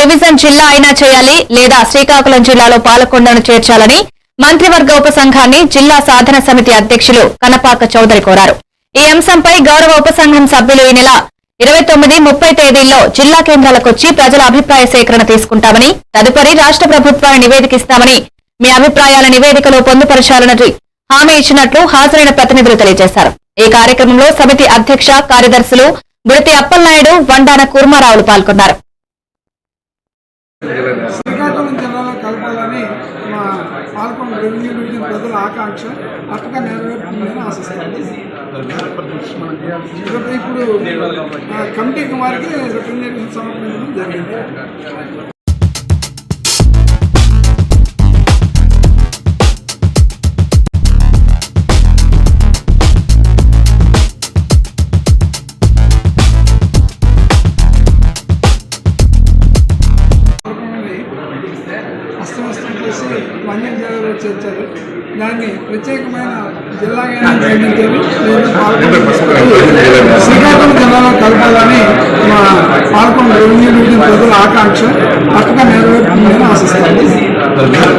Division జిల్లా అయినా చేయాలి లేదా శ్రీకాకుళం జిల్లాలో పాలకొండను చేర్చాలని మంత్రివర్గ ఉపసంఘాన్ని జిల్లా సాధన సమితి అధ్యక్షులు కనపాక చౌదరి కోరారు. ఈ అంశంపై గౌరవ ఉపసంఘం సభ్యులు ఈ నెల ఇరవై తొమ్మిది ముప్పై తేదీల్లో జిల్లా కేంద్రాలకొచ్చి ప్రజల అభిప్రాయ సేకరణ తీసుకుంటామని తదుపరి రాష్ట్ర ప్రభుత్వాన్ని నివేదికిస్తామని మీ అభిప్రాయాల నివేదికలో పొందుపరచాలని హామీ ఇచ్చినట్లు హాజరైన ప్రతినిధులు తెలియజేశారు. ఈ కార్యక్రమంలో సమితి అధ్యక్ష కార్యదర్శులు బుడితి అప్పలనాయుడు వండాన కూర్మారావులు పాల్గొన్నారు. శ్రీకాకుళం జిల్లాలో కలపాలని మా పాల్గొండ రెవెన్యూ డివిజన్ ప్రజల ఆకాంక్ష అట్టగా నెరవేరుతుందని ఆశిస్తాను ఇప్పుడు ఆ, కమిటీకి వారికి రిప్రజెంటేషన్ సమర్పించడం జరిగింది. పాల్గొనని అస్తవ్యస్తం చేసి మన్యం జిల్లాలో చేర్చారు. దాన్ని ప్రత్యేకమైన జిల్లాగా నిర్మించారు శ్రీకాకుళం జిల్లాలో కలపాలని మా పాల్గొండ రెవెన్యూ డివిజన్ ప్రజల ఆకాంక్ష. పక్కగా నెరవేరుతుందని ఆశిస్తాను.